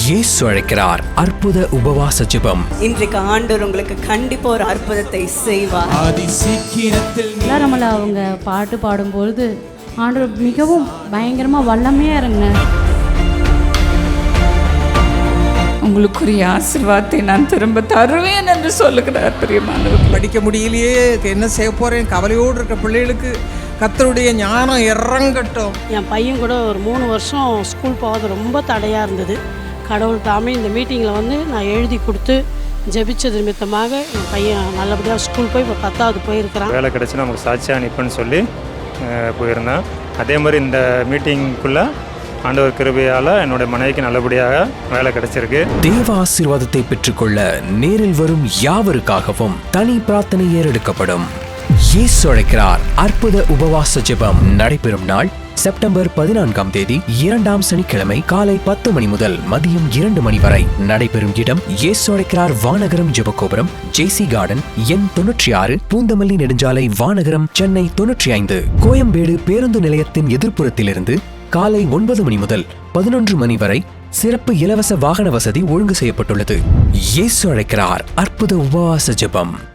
இயேசு அழைக்கிறார் அற்புத உபவாச ஜெபம். இன்றைக்கு ஆண்டவர் உங்களுக்கு கண்டிப்பா ஒரு அற்புதத்தை செய்வார். எல்லாரமல அவங்க பாட்டு பாடும்பொழுது ஆண்டவர் மிகவும் பயங்கரமாக வல்லமையாக இறங்கினார் உங்களுக்குரிய ஆசீர்வாதத்தை நான் திரும்ப தருவேன் என்று சொல்லுகிறார் பிரியமானவர்கள். படிக்க முடியலையே என்ன செய்ய போறேன்? கவலையோடு இருக்க பிள்ளைகளுக்கு கர்த்தருடைய ஞானம் இறங்கட்டும். என் பையன் கூட ஒரு மூணு வருஷம் ஸ்கூல் போகாத ரொம்ப தடையாக இருந்தது. கடவுள் தாமே இந்த மீட்டிங்கில் வந்து நான் எழுதி கொடுத்து ஜெபிச்சது நிமித்தமாக என் பையன் நல்லபடியாக ஸ்கூல் போய் இப்போ பத்தாவது போயிருக்கிறான். வேலை கிடச்சி நமக்கு சாட்சியாக நிற்பேன்னு சொல்லி போயிருந்தேன். அதே மாதிரி இந்த மீட்டிங்குள்ளே ஆண்டவர் கிருபையால் என்னுடைய மனைவிக்கு நல்லபடியாக வேலை கிடச்சிருக்கு. தேவ ஆசீர்வாதத்தை பெற்றுக்கொள்ள நேரில் வரும் யாவருக்காகவும் தனி பிரார்த்தனை ஏறெடுக்கப்படும். இயேசு அழைக்கிறார் அற்புத உபவாச ஜெபம். நடைபெறும் நாள் செப்டம்பர் பதினான்காம் தேதி இரண்டாம் சனிக்கிழமை காலை பத்து மணி முதல் மதியம் இரண்டு மணி வரை நடைபெறும் இடம் இயேசு வானகரம் ஜெபகோபுரம் ஜேசி கார்டன் எண் தொன்னூற்றி ஆறு பூந்தமல்லி நெடுஞ்சாலை வானகரம் சென்னை தொன்னூற்றி ஐந்து. கோயம்பேடு பேருந்து நிலையத்தின் எதிர்ப்புறத்திலிருந்து காலை ஒன்பது மணி முதல் பதினொன்று மணி வரை சிறப்பு இலவச வாகன வசதி ஒழுங்கு செய்யப்பட்டுள்ளது. இயேசு அழைக்கிறார். அற்புத உபவாச ஜெபம்.